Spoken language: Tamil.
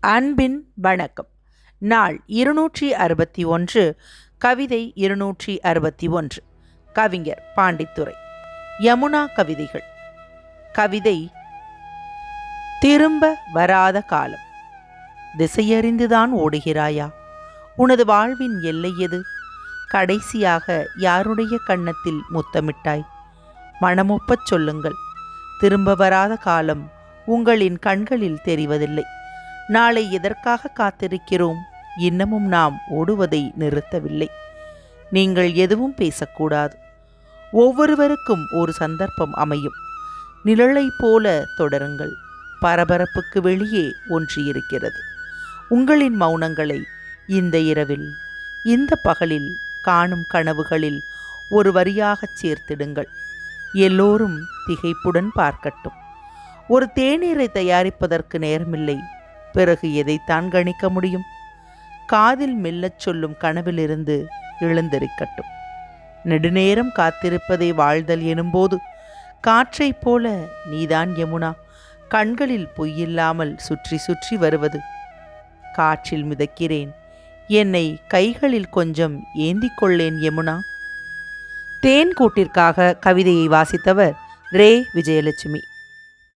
அன்பின் வணக்கம். நாள் இருநூற்றி அறுபத்தி ஒன்று கவிதை இருநூற்றி அறுபத்தி ஒன்று கவிஞர் பாண்டித்துரை. யமுனா கவிதைகள். கவிதை திரும்ப வராத காலம். திசையறிந்துதான் ஓடுகிறாயா? உனது வாழ்வின் எல்லை எது? கடைசியாக யாருடைய கன்னத்தில் முத்தமிட்டாய்? மனமொப்பச் சொல்லுங்கள். திரும்ப வராத காலம் உங்களின் கண்களில் தெரிவதில்லை. நாளை எதற்காக காத்திருக்கிறோம்? இன்னமும் நாம் ஓடுவதை நிறுத்தவில்லை. நீங்கள் எதுவும் பேசக்கூடாது. ஒவ்வொருவருக்கும் ஒரு சந்தர்ப்பம் அமையும். நிழலை போல தொடருங்கள். பரபரப்புக்கு வெளியே ஒன்று இருக்கிறது. உங்களின் மௌனங்களை இந்த இரவில் இந்த பகலில் காணும் கனவுகளில் ஒரு வரியாகச் சேர்த்திடுங்கள். எல்லோரும் திகைப்புடன் பார்க்கட்டும். ஒரு தேநீரை தயாரிப்பதற்கு நேரமில்லை. பிறகு எதைத்தான் கணிக்க முடியும்? காதில் மெல்லச் சொல்லும் கனவிலிருந்து எழுந்திருக்கட்டும். நெடுநேரம் காத்திருப்பதை வாழ்தல் எனும்போது காற்றைப் போல நீதான் யமுனா கண்களில் பொய்யில்லாமல் சுற்றி சுற்றி வருவது. காற்றில் மிதக்கிறேன் என்னை கைகளில் கொஞ்சம் ஏந்திக் கொள்ளேன் யமுனா. தேன் கூட்டிற்காக கவிதையை வாசித்தவர் ரே. விஜயலட்சுமி.